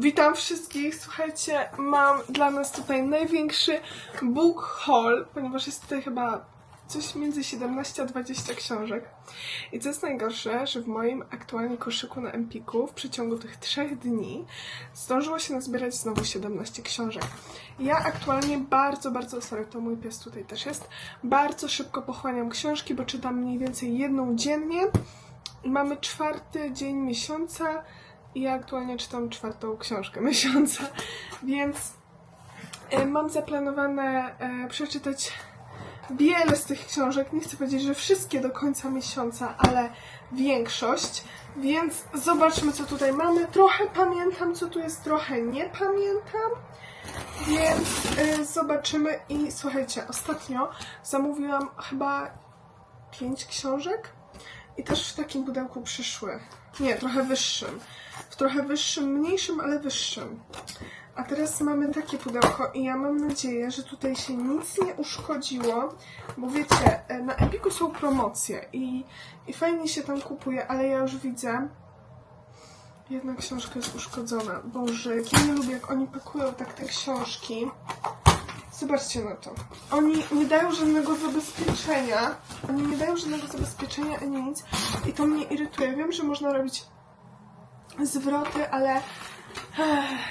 Witam wszystkich. Słuchajcie, mam dla nas tutaj największy book haul, ponieważ jest tutaj chyba coś między 17 a 20 książek. I co jest najgorsze, że w moim aktualnie koszyku na Empiku w przeciągu tych trzech dni zdążyło się nazbierać znowu 17 książek. Ja aktualnie bardzo, bardzo, sorry, to mój pies tutaj też jest, bardzo szybko pochłaniam książki, bo czytam mniej więcej jedną dziennie. I mamy czwarty dzień miesiąca ja aktualnie czytam czwartą książkę miesiąca, więc e, mam zaplanowane e, przeczytać wiele z tych książek. Nie chcę powiedzieć, że wszystkie do końca miesiąca, ale większość. Więc zobaczmy, co tutaj mamy. Trochę pamiętam, co tu jest, trochę nie pamiętam. Więc e, zobaczymy. I słuchajcie, ostatnio zamówiłam chyba pięć książek i też w takim pudełku przyszły. Nie, trochę wyższym. W trochę wyższym, mniejszym, ale wyższym. A teraz mamy takie pudełko i ja mam nadzieję, że tutaj się nic nie uszkodziło, bo wiecie, e, na Epiku są promocje i, i fajnie się tam kupuje, ale ja już widzę, jedna książka jest uszkodzona. Boże, jak ja nie lubię, jak oni pakują tak te książki. Zobaczcie na to. Oni nie dają żadnego zabezpieczenia. Oni nie dają żadnego zabezpieczenia ani nic. I to mnie irytuje. Wiem, że można robić zwroty, ale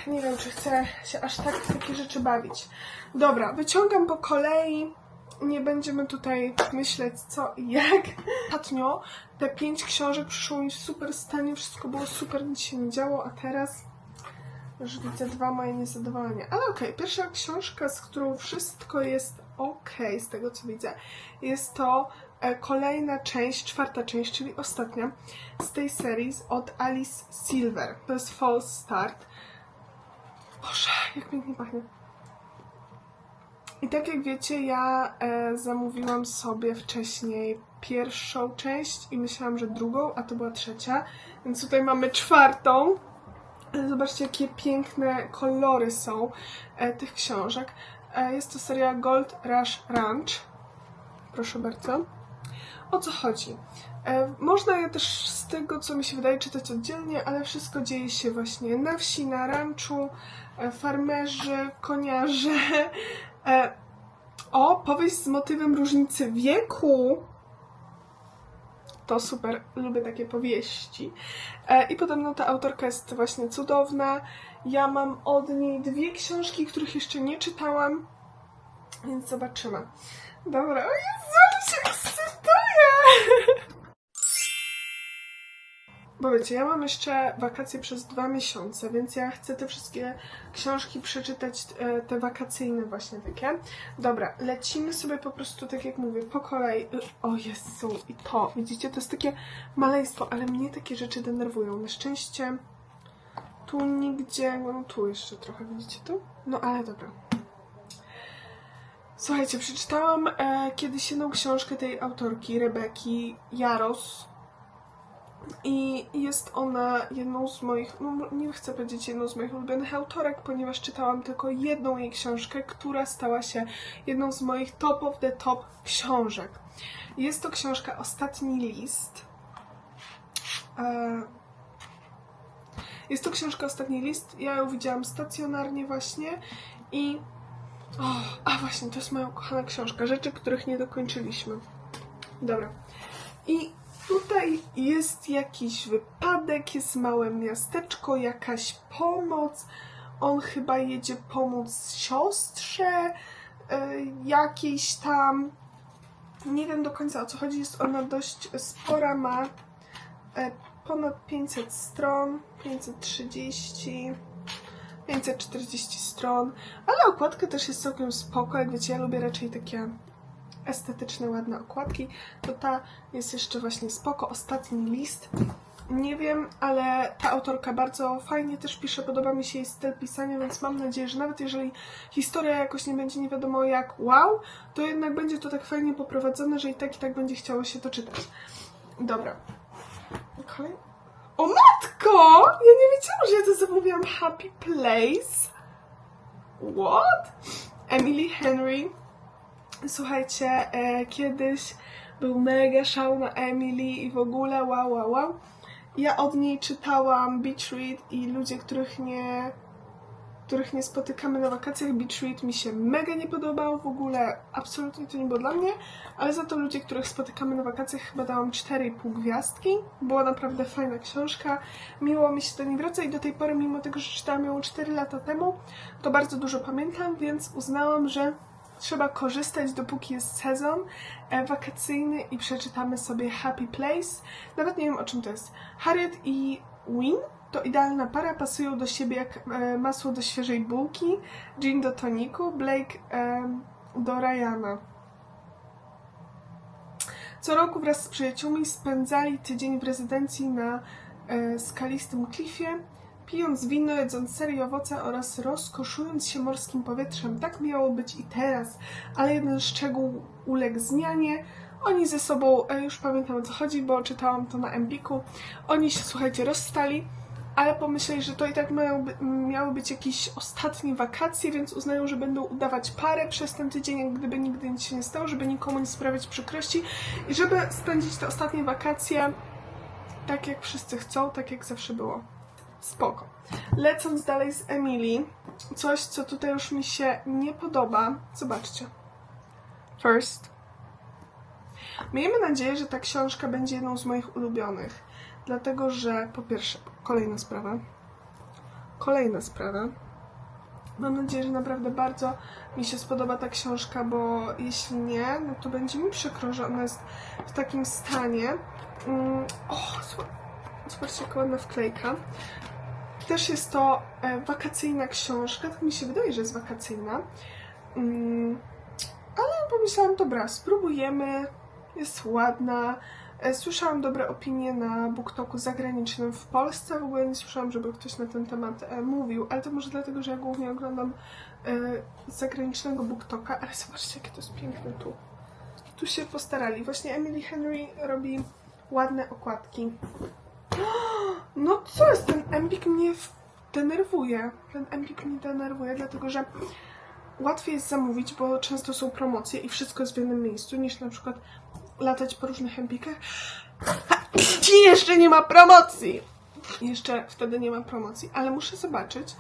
nie wiem, czy chcę się aż tak w takie rzeczy bawić. Dobra, wyciągam po kolei. Nie będziemy tutaj myśleć co i jak. Ostatnio te pięć książek przyszło mi w super stanie, wszystko było super, nic się nie działo, a teraz widzę dwa moje niezadowolenia. Ale okej, pierwsza książka, z którą wszystko jest okej, z tego co widzę, jest to e, kolejna część, czwarta część, czyli ostatnia z tej serii od Alice Silver. To jest False Start. Boże, jak pięknie pachnie. I tak jak wiecie, ja e, zamówiłam sobie wcześniej pierwszą część i myślałam, że drugą, a to była trzecia. Więc tutaj mamy czwartą. Ale Zobaczcie, jakie piękne kolory są e, tych książek. E, jest to seria Gold Rush Ranch. Proszę bardzo. O co chodzi? E, można je też z tego, co mi się wydaje, czytać oddzielnie, ale wszystko dzieje się właśnie na wsi, na ranczu, e, farmerzy, koniarze. E, o, powieść z motywem różnicy wieku. To super, lubię takie powieści. E, I podobno ta autorka jest właśnie cudowna. Ja mam od niej dwie książki, których jeszcze nie czytałam, więc zobaczymy. Dobra, o Jezu, się ekscytuję! Bo wiecie, ja mam jeszcze wakacje przez dwa miesiące, więc ja chcę te wszystkie książki przeczytać, e, te wakacyjne właśnie takie. Dobra, lecimy sobie po prostu, tak jak mówię, po kolei. O Jezu, i to, widzicie, to jest takie maleństwo, ale mnie takie rzeczy denerwują. Na szczęście tu nigdzie, no tu jeszcze trochę, widzicie tu? No ale dobra. Słuchajcie, przeczytałam e, kiedyś jedną książkę tej autorki, Rebeki Jaros. I jest ona jedną z moich, no nie chcę powiedzieć jedną z moich ulubionych autorek, ponieważ czytałam tylko jedną jej książkę, która stała się jedną z moich top of the top książek. Jest to książka Ostatni List. E, Jest to książka Ostatni List. Ja ją widziałam stacjonarnie właśnie i... O, a właśnie, to jest moja ukochana książka. Rzeczy, których nie dokończyliśmy. Dobra. I tutaj jest jakiś wypadek, jest małe miasteczko, jakaś pomoc. On chyba jedzie pomóc siostrze y, jakiejś tam. Nie wiem do końca o co chodzi. Jest ona dość spora, ma e, ponad 500 stron, 530. 540 stron, ale okładka też jest całkiem spoko, jak wiecie, ja lubię raczej takie estetyczne, ładne okładki, to ta jest jeszcze właśnie spoko, ostatni list. Nie wiem, ale ta autorka bardzo fajnie też pisze, podoba mi się jej styl pisania, więc mam nadzieję, że nawet jeżeli historia jakoś nie będzie nie wiadomo jak wow, to jednak będzie to tak fajnie poprowadzone, że i tak i tak będzie chciało się to czytać. Dobra. Kolej... O matko! Ja nie wiedziałam, że ja to zamówiłam Happy Place. What? Emily Henry. Słuchajcie, e, kiedyś był mega szał na Emily i w ogóle wow, wow, wow. Ja od niej czytałam Beach Read i ludzie, których nie, których nie spotykamy na wakacjach. Beach Read mi się mega nie podobał, w ogóle absolutnie to nie było dla mnie, ale za to ludzie, których spotykamy na wakacjach chyba dałam 4,5 gwiazdki. Była naprawdę fajna książka, miło mi się do niej wraca i do tej pory, mimo tego, że czytałam ją 4 lata temu, to bardzo dużo pamiętam, więc uznałam, że trzeba korzystać dopóki jest sezon e, wakacyjny i przeczytamy sobie Happy Place. Nawet nie wiem o czym to jest. Harriet i Win to idealna para, pasują do siebie jak e, masło do świeżej bułki, Jean do toniku, Blake em, do Ryana. Co roku wraz z przyjaciółmi spędzali tydzień w rezydencji na e, skalistym klifie, pijąc wino, jedząc serii owoce oraz rozkoszując się morskim powietrzem. Tak miało być i teraz, ale jeden szczegół uległ zmianie. Oni ze sobą, e, już pamiętam o co chodzi, bo czytałam to na Empiku, oni się, słuchajcie, rozstali, ale pomyśleli, że to i tak mają, miały być jakieś ostatnie wakacje, więc uznają, że będą udawać parę przez ten tydzień, jak gdyby nigdy nic się nie stało, żeby nikomu nie sprawiać przykrości i żeby spędzić te ostatnie wakacje tak, jak wszyscy chcą, tak jak zawsze było. Spoko. Lecąc dalej z Emily, coś, co tutaj już mi się nie podoba. Zobaczcie. First. Miejmy nadzieję, że ta książka będzie jedną z moich ulubionych. Dlatego, że po pierwsze, kolejna sprawa. Kolejna sprawa. Mam nadzieję, że naprawdę bardzo mi się spodoba ta książka, bo jeśli nie, no to będzie mi przykro, że ona jest w takim stanie. Mm, o, słuchaj. Zobaczcie, jaka ładna wklejka. Też jest to e, wakacyjna książka, tak mi się wydaje, że jest wakacyjna. Mm, ale pomyślałam, dobra, spróbujemy. Jest ładna. E, Słyszałam dobre opinie na BookToku zagranicznym w Polsce. W ogóle nie słyszałam, żeby ktoś na ten temat e, mówił, ale to może dlatego, że ja głównie oglądam zagranicznego BookToka. Ale zobaczcie, jakie to jest piękne tu. Tu się postarali. Właśnie Emily Henry robi ładne okładki. No co jest, ten Empik mnie denerwuje. Ten Empik mnie denerwuje, dlatego że łatwiej jest zamówić, bo często są promocje i wszystko jest w jednym miejscu, niż na przykład latać po różnych Empikach. I jeszcze nie ma promocji! Jeszcze wtedy nie ma promocji, ale muszę zobaczyć,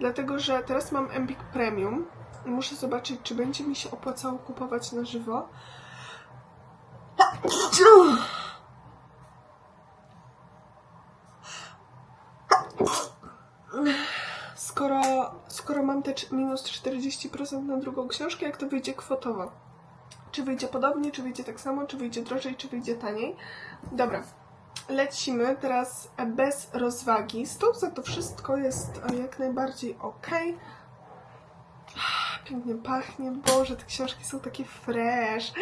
dlatego że teraz mam Empik Premium. Muszę zobaczyć, czy będzie mi się opłacało kupować na żywo. Skoro, mam te minus 40% na drugą książkę, jak to wyjdzie kwotowo? Czy wyjdzie podobnie, czy wyjdzie tak samo, czy wyjdzie drożej, czy wyjdzie taniej? Dobra, lecimy teraz bez rozwagi. Stop za to wszystko jest e, jak najbardziej ok. Pięknie pachnie. Boże, te książki są takie fresh.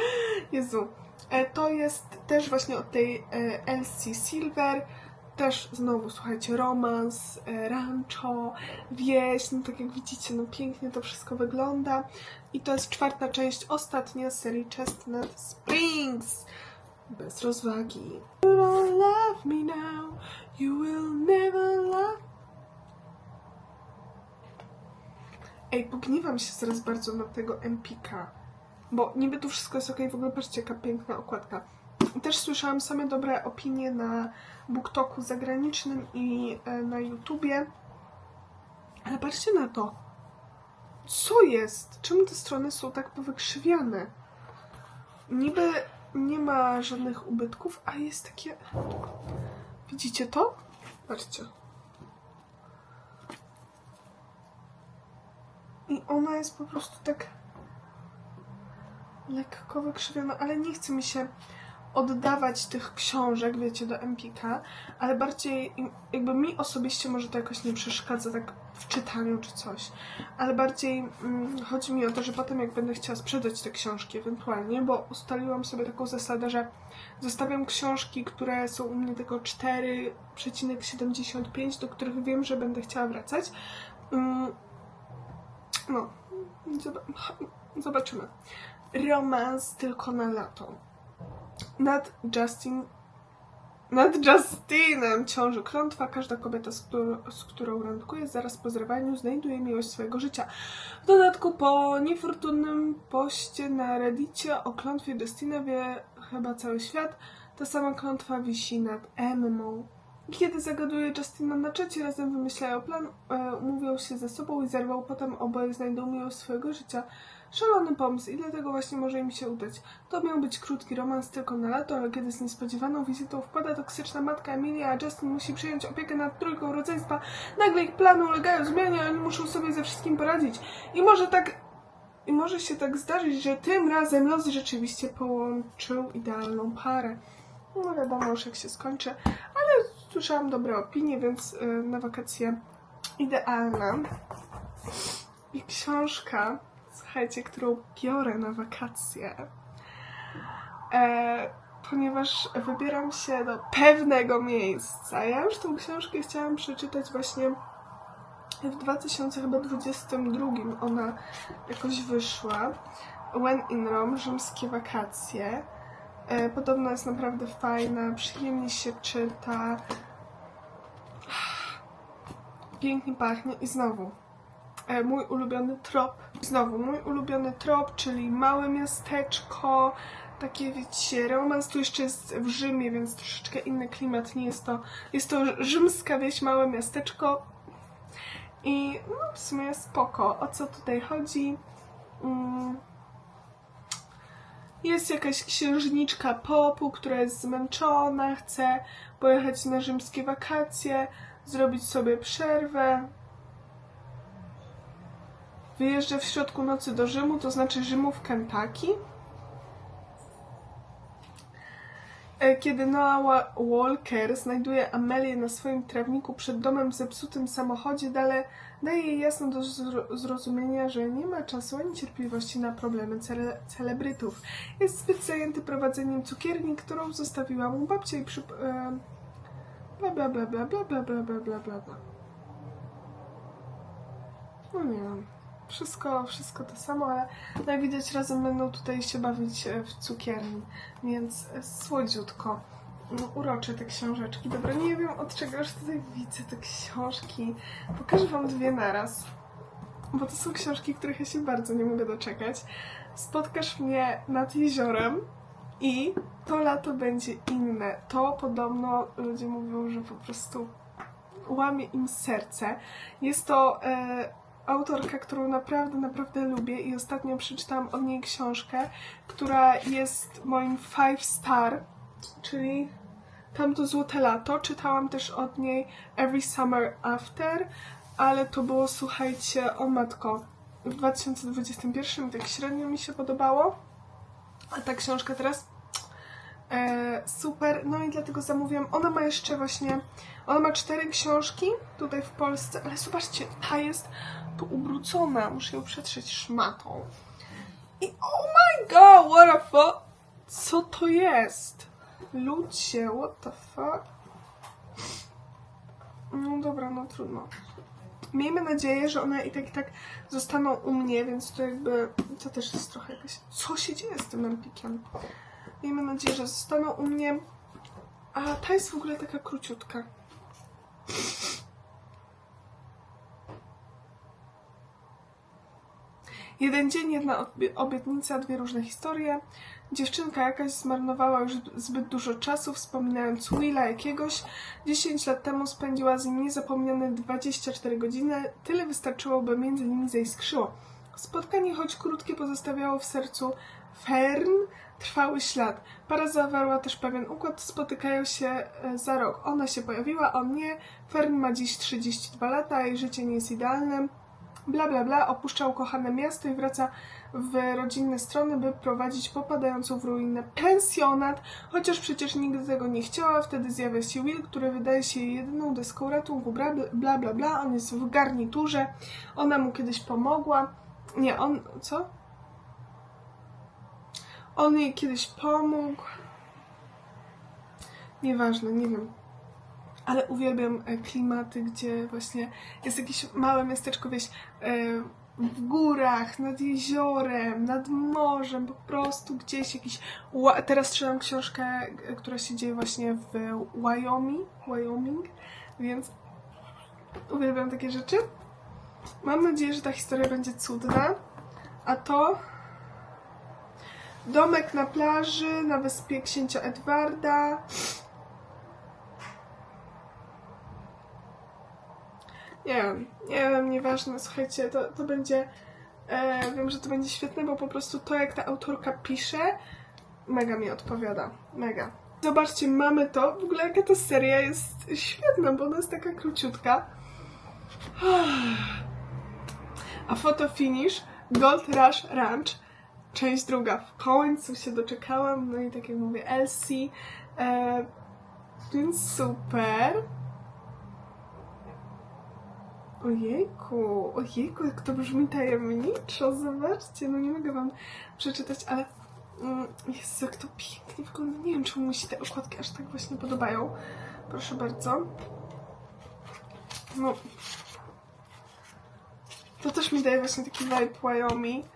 Jezu. E, To jest też właśnie od tej e, Elsie Silver. Też znowu, słuchajcie, romans, e, rancho, wieś, no tak jak widzicie, no pięknie to wszystko wygląda. I to jest czwarta część, ostatnia serii Chestnut Springs. Bez rozwagi. You don't love me now, you will never love Ej, pogniewam się zaraz bardzo na tego Empika. Bo niby tu wszystko jest ok, w ogóle patrzcie jaka piękna okładka. Też słyszałam same dobre opinie na BookToku zagranicznym i e, na YouTubie. Ale patrzcie na to. Co jest? Czemu te strony są tak powykrzywiane? Niby nie ma żadnych ubytków, a jest takie... Widzicie to? Patrzcie. I ona jest po prostu tak lekko wykrzywiona, ale nie chce mi się oddawać tych książek, wiecie, do Empika, ale bardziej jakby mi osobiście może to jakoś nie przeszkadza tak w czytaniu czy coś, ale bardziej mm, chodzi mi o to, że potem jak będę chciała sprzedać te książki ewentualnie, bo ustaliłam sobie taką zasadę, że zostawiam książki, które są u mnie tylko 4,75, do których wiem, że będę chciała wracać. Mm, no, zob- zobaczymy. Romans tylko na lato. Nad Justin. Nad Justinem ciąży klątwa. Każda kobieta, z, którą- z którą randkuje, zaraz po zerwaniu znajduje miłość swojego życia. W dodatku po niefortunnym poście na Reddicie o klątwie Justina wie chyba cały świat. Ta sama klątwa wisi nad Emmą. Kiedy zagaduje Justina na czacie, razem wymyślają plan, e, umówią się ze sobą i zerwą, potem oboje znajdą miłość swojego życia. Szalony pomysł i dlatego właśnie może im się udać. To miał być krótki romans tylko na lato, ale kiedy z niespodziewaną wizytą wpada toksyczna matka Emilia, a Justin musi przyjąć opiekę nad trójką rodzeństwa, nagle ich plany ulegają zmianie, a oni muszą sobie ze wszystkim poradzić. I może tak i może się tak zdarzyć, że tym razem los rzeczywiście połączył idealną parę. No wiadomo już jak się skończy, ale słyszałam dobre opinie, więc y, na wakacje idealna. I książka, słuchajcie, którą biorę na wakacje, e, ponieważ wybieram się do pewnego miejsca. Ja już tą książkę chciałam przeczytać właśnie w 2022 ona jakoś wyszła. When in Rome, rzymskie wakacje. E, Podobno jest naprawdę fajna, przyjemnie się czyta. Pięknie pachnie i znowu mój ulubiony trop. Znowu mój ulubiony trop, czyli małe miasteczko, takie wiecie, romans tu jeszcze jest w Rzymie, więc troszeczkę inny klimat, nie jest to, jest to rzymska wieś, małe miasteczko, i no, w sumie spoko. O co tutaj chodzi? Mm. Jest jakaś księżniczka popu, która jest zmęczona, chce pojechać na rzymskie wakacje, zrobić sobie przerwę. Wyjeżdża w środku nocy do Rzymu, to znaczy Rzymu w Kentucky. E, Kiedy Noah Wa- Walker znajduje Amelię na swoim trawniku przed domem w zepsutym samochodzie, dalej daje jej jasno do zro- zrozumienia, że nie ma czasu ani cierpliwości na problemy cele- celebrytów. Jest zbyt zajęty prowadzeniem cukierni, którą zostawiła mu babcia i przy... E, bla bla bla bla bla bla bla bla bla bla. No nie wiem. Wszystko, wszystko to samo, ale jak widać razem będą tutaj się bawić e, w cukierni, więc e, słodziutko. No, urocze te książeczki. Dobra, nie wiem od czego już tutaj widzę te książki. Pokażę wam dwie naraz, bo to są książki, których ja się bardzo nie mogę doczekać. Spotkasz mnie nad jeziorem i to lato będzie inne. To podobno ludzie mówią, że po prostu łamie im serce. Jest to e, autorka, którą naprawdę, naprawdę lubię i ostatnio przeczytałam od niej książkę, która jest moim five star, czyli Tamto Złote Lato. Czytałam też od niej Every Summer After, ale to było, słuchajcie, o matko, w 2021 tak średnio mi się podobało, a ta książka teraz e, super, no i dlatego zamówiłam. Ona ma jeszcze właśnie, ona ma cztery książki tutaj w Polsce, ale zobaczcie, ta jest tu ubrudzona, muszę ją przetrzeć szmatą. I oh my god, what the fuck? Co to jest? Ludzie, what the fuck? No dobra, no trudno. Miejmy nadzieję, że one i tak i tak zostaną u mnie, więc to jakby, to też jest trochę jakaś... Co się dzieje z tym empikiem? Miejmy nadzieję, że zostaną u mnie. A ta jest w ogóle taka króciutka. Jeden dzień, jedna obie- obietnica, dwie różne historie. Dziewczynka jakaś zmarnowała już zbyt dużo czasu, wspominając Willa jakiegoś. 10 lat temu spędziła z nim niezapomniane 24 godziny. Tyle wystarczyło, by między nimi zaiskrzyło. Spotkanie, choć krótkie, pozostawiało w sercu Fern trwały ślad. Para zawarła też pewien układ, spotykają się e, za rok. Ona się pojawiła, on nie. Fern ma dziś 32 lata, jej życie nie jest idealne. Bla bla bla, opuszcza ukochane miasto i wraca w rodzinne strony, by prowadzić popadającą w ruinę pensjonat, chociaż przecież nigdy tego nie chciała. Wtedy zjawia się Will, który wydaje się jej jedyną deską ratunku. Bla bla bla bla, on jest w garniturze, ona mu kiedyś pomogła. Nie, on. co? On jej kiedyś pomógł. Nieważne, nie wiem. Ale uwielbiam e, klimaty, gdzie właśnie jest jakieś małe miasteczko, wieś e, w górach, nad jeziorem, nad morzem, po prostu gdzieś jakiś... Teraz czytam książkę, która się dzieje właśnie w Wyoming, Wyoming, więc uwielbiam takie rzeczy. Mam nadzieję, że ta historia będzie cudna. A to domek na plaży na wyspie księcia Edwarda. Nie wiem, nie wiem, nieważne, słuchajcie, to, to będzie, e, wiem, że to będzie świetne, bo po prostu to, jak ta autorka pisze, mega mi odpowiada, mega. Zobaczcie, mamy to, w ogóle jaka ta seria jest świetna, bo ona jest taka króciutka. A foto finish Gold Rush Ranch, część druga. W końcu się doczekałam, no i tak jak mówię, Elsie, e, więc super. Ojejku, ojejku, jak to brzmi tajemniczo, zobaczcie, no nie mogę wam przeczytać, ale mm, Jezu, jak to pięknie wygląda, nie wiem, czemu mi się te okładki aż tak właśnie podobają. Proszę bardzo. No, to też mi daje właśnie taki vibe Wyoming.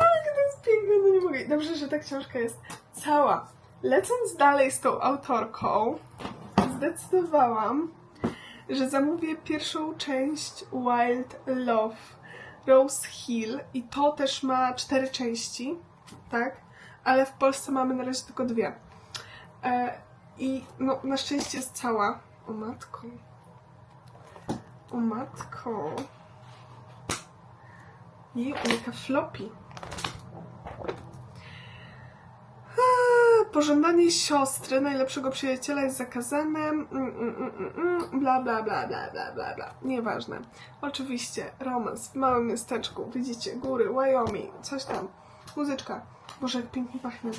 Ale to jest piękne, no nie mogę. Dobrze, że ta książka jest cała. Lecąc dalej z tą autorką, zdecydowałam, że zamówię pierwszą część Wild Love Rose Hill i to też ma cztery części, tak? Ale w Polsce mamy na razie tylko dwie. E, I no, na szczęście jest cała. O matko. O matko. Jej, jaka floppy. Pożądanie siostry, najlepszego przyjaciela jest zakazane. Mm, mm, mm, mm, bla, bla, bla, bla, bla, bla, bla. Nieważne. Oczywiście, romans w małym miasteczku. Widzicie, góry, Wyoming, coś tam. Muzyczka. Boże, jak pięknie pachnie.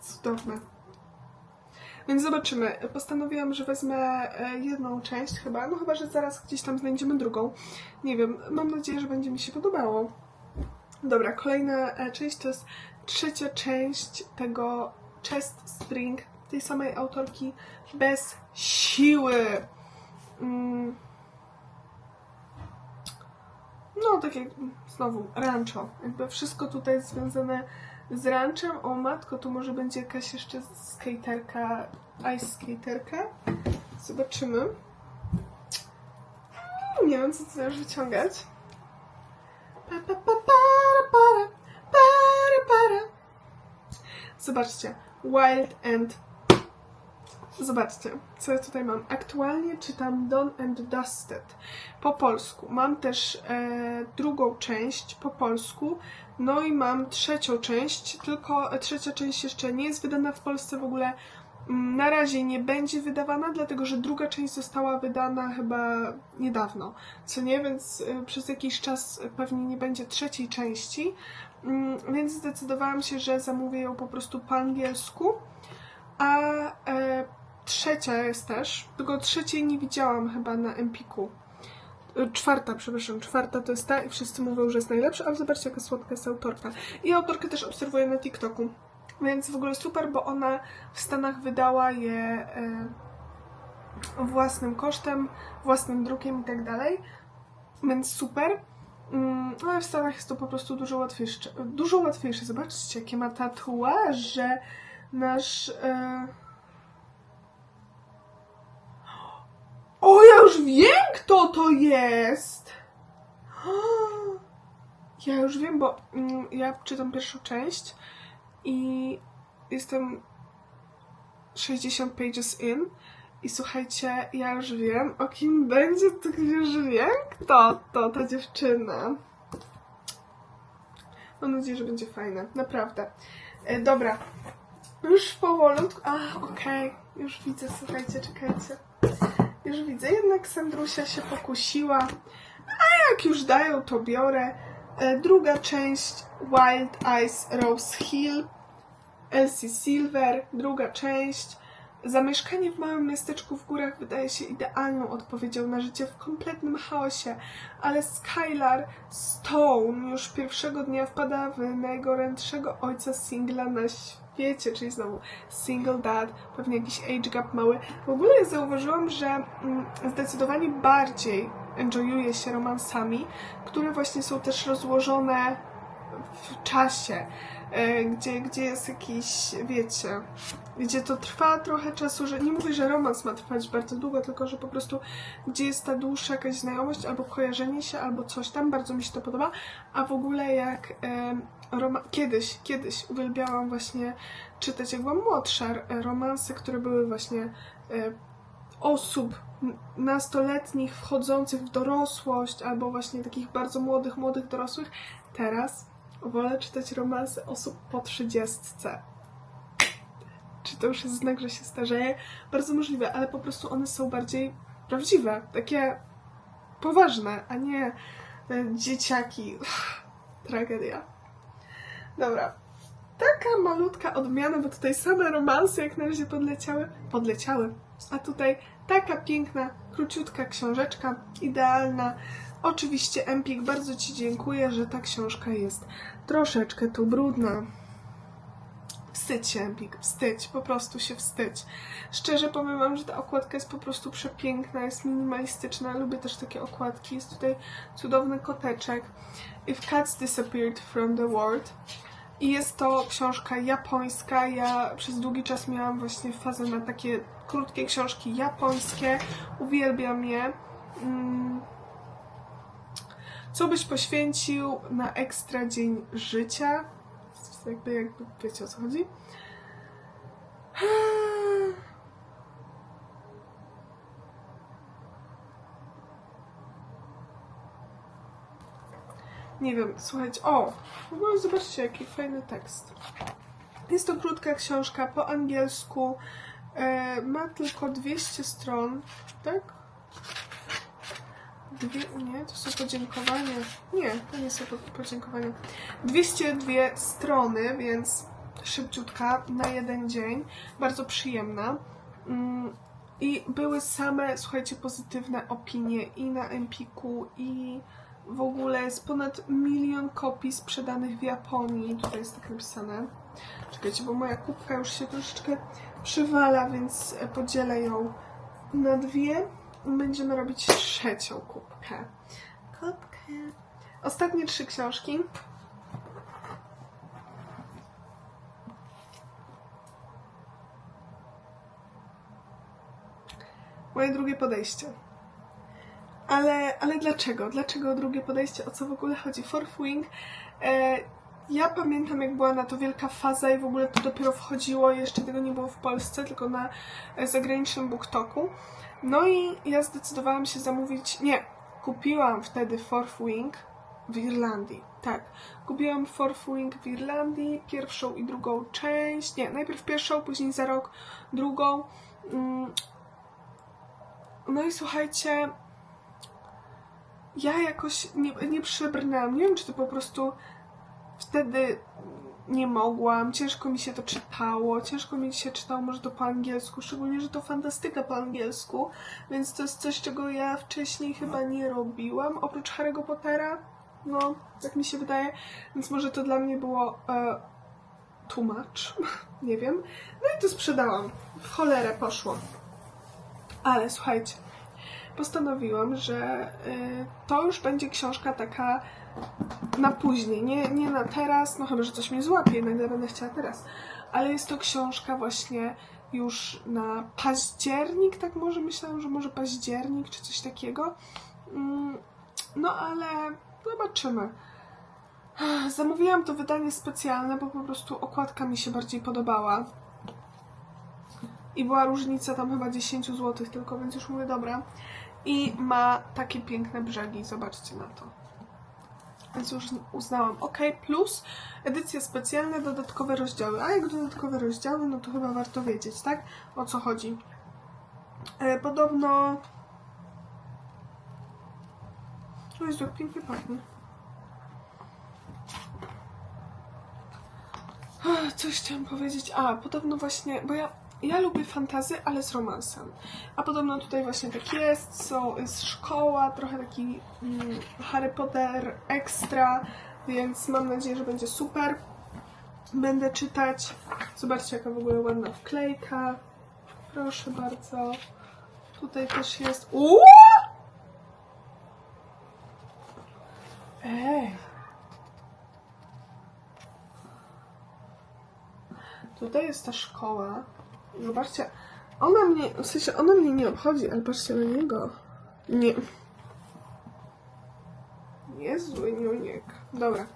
Cudowne. Więc zobaczymy. Postanowiłam, że wezmę e, jedną część chyba, no chyba, że zaraz gdzieś tam znajdziemy drugą. Nie wiem, mam nadzieję, że będzie mi się podobało. Dobra, kolejna e, część to jest trzecia część tego Chest String, tej samej autorki, bez siły. Mm. No, tak jak znowu, rancho. Jakby wszystko tutaj jest związane z ranchem. O matko, tu może będzie jakaś jeszcze skaterka, ice skaterka. Zobaczymy. Mm, Nie wiem, co tutaj już wyciągać. Pa, pa, pa, para, para, para, para. Zobaczcie. Wild and Zobaczcie, co ja tutaj mam. Aktualnie czytam Dawn and Dusted po polsku. Mam też e, drugą część po polsku. No i mam trzecią część, tylko e, trzecia część jeszcze nie jest wydana w Polsce w ogóle. Na razie nie będzie wydawana, dlatego że druga część została wydana chyba niedawno. Co nie, więc e, przez jakiś czas pewnie nie będzie trzeciej części. Mm, Więc zdecydowałam się, że zamówię ją po prostu po angielsku. A e, trzecia jest też, tylko trzeciej nie widziałam chyba na Empiku. E, Czwarta, przepraszam, czwarta to jest ta i wszyscy mówią, że jest najlepsza, ale zobaczcie jaka słodka jest autorka. I autorkę też obserwuję na TikToku. Więc w ogóle super, bo ona w Stanach wydała je e, własnym kosztem, własnym drukiem i tak dalej. Więc super. Mm, Ale w Stanach jest to po prostu dużo łatwiejsze. Dużo łatwiejsze. Zobaczcie, jakie ma tatuaże nasz. E... O, ja już wiem, kto to jest! Ja już wiem, bo mm, ja czytam pierwszą część i jestem 60 pages in. I słuchajcie, ja już wiem, o kim będzie, to już wiem, kto to, ta dziewczyna. Mam nadzieję, że będzie fajne, naprawdę. E, dobra, już powolutku. A, okej, już widzę, słuchajcie, czekajcie. Już widzę, jednak Sandrusia się pokusiła. A jak już dają, to biorę. E, druga część Wild Eyes Rose Hill. Elsie Silver, druga część. Zamieszkanie w małym miasteczku w górach wydaje się idealną odpowiedzią na życie w kompletnym chaosie, ale Skylar Stone już pierwszego dnia wpada w najgorętszego ojca singla na świecie, czyli znowu single dad, pewnie jakiś age gap mały. W ogóle zauważyłam, że mm, zdecydowanie bardziej enjoyuje się romansami, które właśnie są też rozłożone w czasie, e, gdzie, gdzie jest jakiś, wiecie, gdzie to trwa trochę czasu, że nie mówię, że romans ma trwać bardzo długo, tylko że po prostu gdzie jest ta dłuższa jakaś znajomość albo kojarzenie się, albo coś tam, bardzo mi się to podoba, a w ogóle jak em, roma- kiedyś, kiedyś uwielbiałam właśnie czytać, jak byłam młodsza, e, romanse, które były właśnie e, osób nastoletnich wchodzących w dorosłość, albo właśnie takich bardzo młodych, młodych dorosłych. Teraz wolę czytać romanse osób po trzydziestce. Czy to już jest znak, że się starzeje? Bardzo możliwe, ale po prostu one są bardziej prawdziwe, takie poważne, a nie e, dzieciaki. Tragedia. Dobra. Taka malutka odmiana, bo tutaj same romanse jak na razie podleciały. Podleciały. A tutaj taka piękna, króciutka książeczka, idealna. Oczywiście, Empik, bardzo Ci dziękuję, że ta książka jest troszeczkę tu brudna. Wstydź się, Empik, wstydź, po prostu się wstydź. Szczerze powiem Wam, że ta okładka jest po prostu przepiękna, jest minimalistyczna. Lubię też takie okładki. Jest tutaj cudowny koteczek. If Cats Disappeared from the World. I jest to książka japońska. Ja przez długi czas miałam właśnie fazę na takie krótkie książki japońskie. Uwielbiam je. Mm. Co byś poświęcił na ekstra dzień życia? Jakby, jakby wiecie o co chodzi? Nie wiem, słuchajcie, o, w ogóle zobaczcie, jaki fajny tekst. Jest to krótka książka po angielsku, e, ma tylko 200 stron, tak? Dwie, nie, to są podziękowania. Nie, to nie są po- podziękowania. 202 strony, więc szybciutka na jeden dzień. Bardzo przyjemna. Mm, I były same, słuchajcie, pozytywne opinie i na Empiku, i w ogóle jest ponad milion kopii sprzedanych w Japonii. Tutaj jest tak napisane. Czekajcie, bo moja kubka już się troszeczkę przywala, więc podzielę ją na dwie. Będziemy robić trzecią kubkę. Kubkę. Ostatnie trzy książki. Moje drugie podejście. Ale, ale dlaczego? Dlaczego drugie podejście? O co w ogóle chodzi? Fourth Wing. E, ja pamiętam, jak była na to wielka faza i w ogóle to dopiero wchodziło, jeszcze tego nie było w Polsce, tylko na e, zagranicznym BookToku. No i ja zdecydowałam się zamówić. Nie, kupiłam wtedy Fourth Wing w Irlandii. Tak, kupiłam Fourth Wing w Irlandii, pierwszą i drugą część. Nie, najpierw pierwszą, później za rok drugą. Mm. No i słuchajcie, ja jakoś nie, nie przebrnęłam. Nie wiem, czy to po prostu wtedy nie mogłam, ciężko mi się to czytało, ciężko mi się czytało może to po angielsku, szczególnie, że to fantastyka po angielsku, więc to jest coś, czego ja wcześniej chyba nie robiłam, oprócz Harry'ego Pottera, no, tak mi się wydaje, więc może to dla mnie było e, much, nie wiem. No i to sprzedałam, w cholerę poszło. Ale słuchajcie, postanowiłam, że y, to już będzie książka taka na później, nie, nie na teraz, no chyba, że coś mnie złapie, nagle będę chciała teraz. Ale jest to książka właśnie już na październik, tak może myślałam, że może październik czy coś takiego. Mm, No ale zobaczymy. Zamówiłam to wydanie specjalne, bo po prostu okładka mi się bardziej podobała. I była różnica tam chyba 10 zł tylko, więc już mówię, dobra. I ma takie piękne brzegi, zobaczcie na to. Więc już uznałam, ok, plus edycja specjalna, dodatkowe rozdziały. A jak dodatkowe rozdziały, no to chyba warto wiedzieć, tak? O co chodzi. E, podobno... Jezu, jak pięknie pachnie. Ach, Coś chciałam powiedzieć. A, podobno właśnie, bo ja, ja lubię fantazy, ale z romansem. A podobno tutaj właśnie tak jest, są, jest szkoła, trochę taki mm, Harry Potter ekstra, więc mam nadzieję, że będzie super. Będę czytać. Zobaczcie, jaka w ogóle ładna wklejka. Proszę bardzo. Tutaj też jest. Uuu! Ej! Tutaj jest ta szkoła. Zobaczcie, ona mnie, w sensie ona mnie nie obchodzi, ale patrzcie na niego. Nie. Niezły niuniek. Dobra,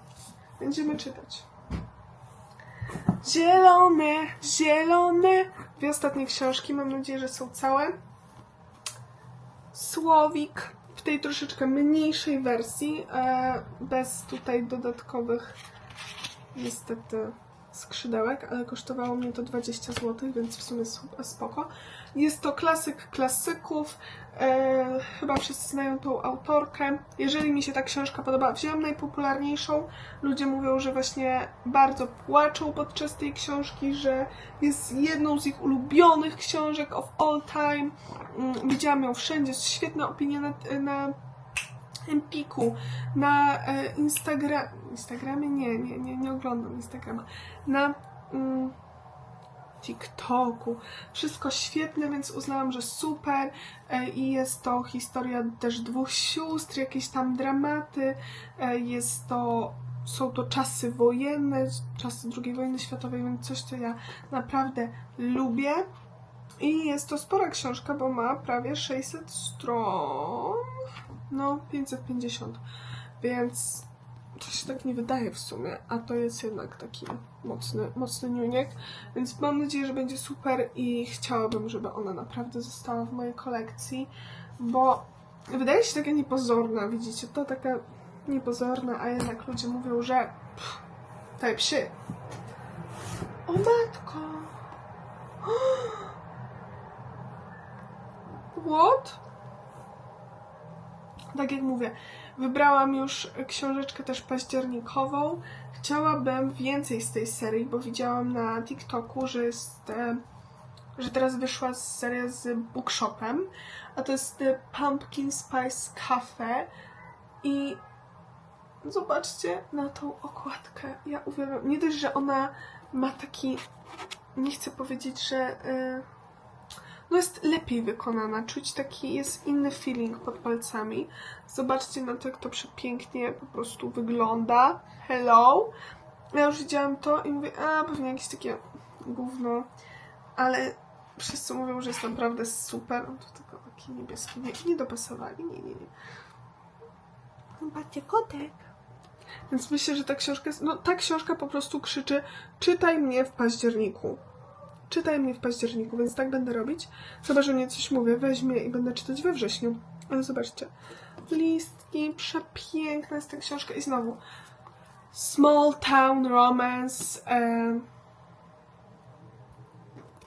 będziemy czytać. Zielone, zielone. Dwie ostatnie książki, mam nadzieję, że są całe. Słowik w tej troszeczkę mniejszej wersji, e, bez tutaj dodatkowych niestety skrzydełek, ale kosztowało mnie to 20 zł, więc w sumie su- spoko. Jest to klasyk klasyków, e, chyba wszyscy znają tą autorkę. Jeżeli mi się ta książka podoba, wziąłem najpopularniejszą. Ludzie mówią, że właśnie bardzo płaczą podczas tej książki, że jest jedną z ich ulubionych książek of all time. Mm, Widziałam ją wszędzie, świetne opinie na, na Na e, Instagram, Instagramie? Nie, nie, nie, nie oglądam Instagrama. Na mm, TikToku. Wszystko świetne, więc uznałam, że super. E, I jest to historia też dwóch sióstr, jakieś tam dramaty. E, jest to, są to czasy wojenne, czasy II wojny światowej, więc coś, co ja naprawdę lubię. I jest to spora książka, bo ma prawie 600 stron. No, 550. Więc to się tak nie wydaje w sumie, a to jest jednak taki mocny, mocny niuniek. Więc mam nadzieję, że będzie super i chciałabym, żeby ona naprawdę została w mojej kolekcji, bo wydaje się taka niepozorna, widzicie, to taka niepozorna, a jednak ludzie mówią, że pff, te psy. O matko! What? Tak jak mówię, wybrałam już książeczkę też październikową. Chciałabym więcej z tej serii, bo widziałam na TikToku, że jest, e, że teraz wyszła seria z bookshopem, a to jest The Pumpkin Spice Cafe i zobaczcie na tą okładkę. Ja uwielbiam. Nie dość, że ona ma taki, nie chcę powiedzieć, że e, no jest lepiej wykonana, czuć taki, jest inny feeling pod palcami. Zobaczcie na to, jak to przepięknie po prostu wygląda. Hello! Ja już widziałam to i mówię, a pewnie jakieś takie gówno, ale wszyscy mówią, że jest naprawdę super. No to tylko taki niebieski, nie, nie dopasowali, nie, nie, nie. Zobaczcie, kotek. Więc myślę, że ta książka jest, no ta książka po prostu krzyczy czytaj mnie w październiku czytaj mnie w październiku, więc tak będę robić. Chyba, że mnie coś mówię, weźmie i będę czytać we wrześniu. Ale zobaczcie. Listki, przepiękna jest ta książka. I znowu Small Town Romance.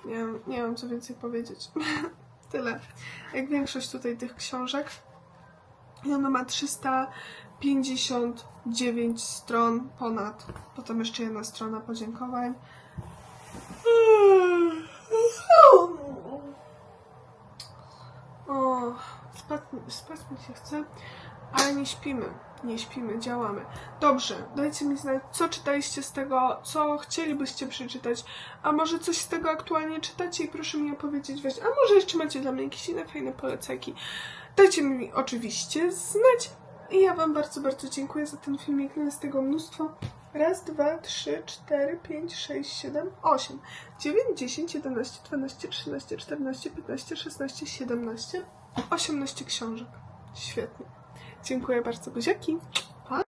nie, wiem, nie wiem, co więcej powiedzieć. Tyle. Jak większość tutaj tych książek. I ona ma 359 stron ponad. Potem jeszcze jedna strona podziękowań. Spać, spać mi się chce, ale nie śpimy. Nie śpimy, działamy. Dobrze, dajcie mi znać, co czytaliście z tego, co chcielibyście przeczytać, a może coś z tego aktualnie czytacie i proszę mi opowiedzieć, weź, a może jeszcze macie dla mnie jakieś inne fajne polecaki. Dajcie mi oczywiście znać i ja Wam bardzo, bardzo dziękuję za ten filmik. Jest tego mnóstwo. Raz, dwa, trzy, cztery, pięć, sześć, siedem, osiem, dziewięć, dziesięć, jedenaście, dwanaście, trzynaście, czternaście, piętnaście, szesnaście, siedemnaście, osiemnaście książek. Świetnie. Dziękuję bardzo, buziaki.